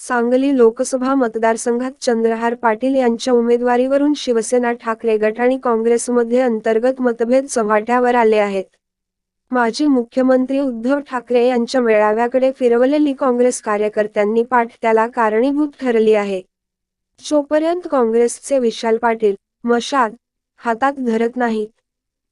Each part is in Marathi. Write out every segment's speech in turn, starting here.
सांगली लोकसभा मतदारसंघात चंद्रहार पाटील यांच्या उमेदवारीवरून शिवसेना ठाकरे गट आणि काँग्रेसमध्ये अंतर्गत मतभेद चव्हाट्यावर आले आहेत. माजी मुख्यमंत्री उद्धव ठाकरे यांच्या मेळाव्याकडे फिरवलेली काँग्रेस कार्यकर्त्यांनी पाठ त्याला कारणीभूत ठरली आहे. जोपर्यंत काँग्रेसचे विशाल पाटील मशाद हातात धरत नाहीत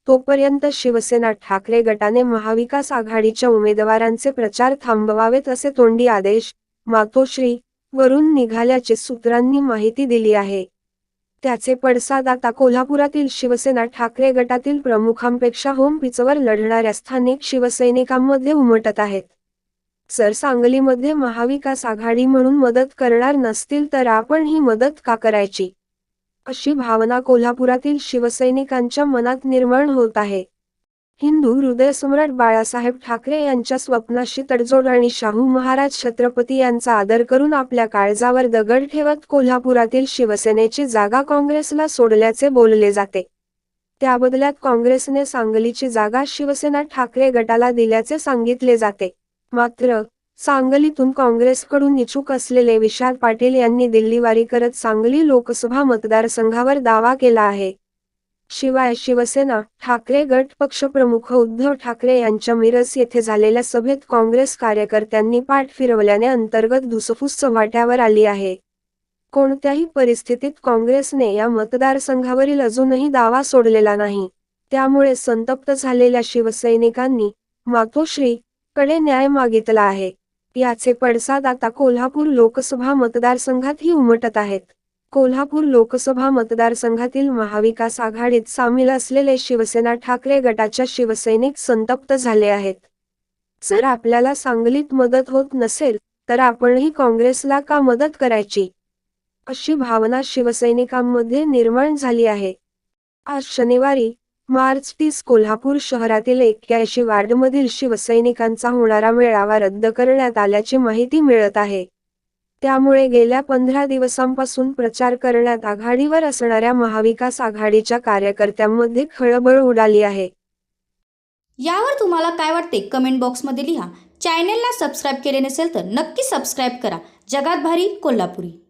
तोपर्यंत शिवसेना ठाकरे गटाने महाविकास आघाडीच्या उमेदवारांचे प्रचार थांबवावेत असे तोंडी आदेश मातोश्री वरून निघाल्याचे सूत्रांनी माहिती दिली आहे. त्याचे पडसाद आता कोल्हापुरातील शिवसेना ठाकरे गटातील प्रमुखांपेक्षा होम पिचवर लढणाऱ्या स्थानिक शिवसैनिकांमध्ये उमटत आहेत. जर सांगलीमध्ये महाविकास आघाडी म्हणून मदत करणार नसतील तर आपण ही मदत का करायची? अशी भावना कोल्हापुरातील शिवसैनिकांच्या मनात निर्माण होत आहे. हिंदू हृदयसम्राट बाळासाहेब ठाकरे यांच्या स्वप्नाशी तडजोड आणि शाहू महाराज छत्रपती यांचा आदर करून आपल्या काळजावर दगड ठेवत कोल्हापुरातील शिवसेनेची जागा काँग्रेसला सोडल्याचे बोलले जाते. त्या बदल्यात काँग्रेसने सांगलीची जागा शिवसेना ठाकरे गटाला दिल्याचे सांगितले जाते. मात्र सांगलीतून काँग्रेसकडून इच्छुक असलेले विशाल पाटील यांनी दिल्लीवारी करत सांगली लोकसभा मतदारसंघावर दावा केला आहे. शिवाय शिवसेना ठाकरे गट पक्षप्रमुख उद्धव ठाकरे यांच्या मिरज येथे झालेल्या सभेत काँग्रेस कार्यकर्त्यांनी पाठ फिरवल्याने अंतर्गत धुसफूस चव्हाट्यावर आली आहे. कोणत्याही परिस्थितीत काँग्रेसने या मतदारसंघावरील अजूनही दावा सोडलेला नाही. त्यामुळे संतप्त झालेल्या शिवसैनिकांनी मातोश्री कडे न्याय मागितला आहे. याचे पडसाद आता कोल्हापूर लोकसभा मतदारसंघातही उमटत आहेत. कोल्हापूर लोकसभा मतदारसंघातील महाविकास आघाडीत सामील असलेले शिवसेना ठाकरे गटाच्या शिवसैनिक संतप्त झाले आहेत. जर आपल्याला सांगलीत मदत होत नसेल तर आपणही काँग्रेसला का मदत करायची? अशी भावना शिवसैनिकांमध्ये निर्माण झाली आहे. आज शनिवारी मार्च तीस कोल्हापूर शहरातील एक्क्याऐंशी वार्डमधील शिवसैनिकांचा होणारा मेळावा रद्द करण्यात आल्याची माहिती मिळत आहे. त्यामुळे गेल्या पंधरा दिवसांपासून प्रचार करण्यात आघाडीवर असणाऱ्या महाविकास आघाडीच्या कार्यकर्त्यांमध्ये खळबळ उडाली आहे. यावर तुम्हाला काय वाटते? कमेंट बॉक्समध्ये लिहा. चॅनेलला सबस्क्राईब केले नसेल तर नक्की सबस्क्राईब करा. जगात भारी कोल्हापुरी.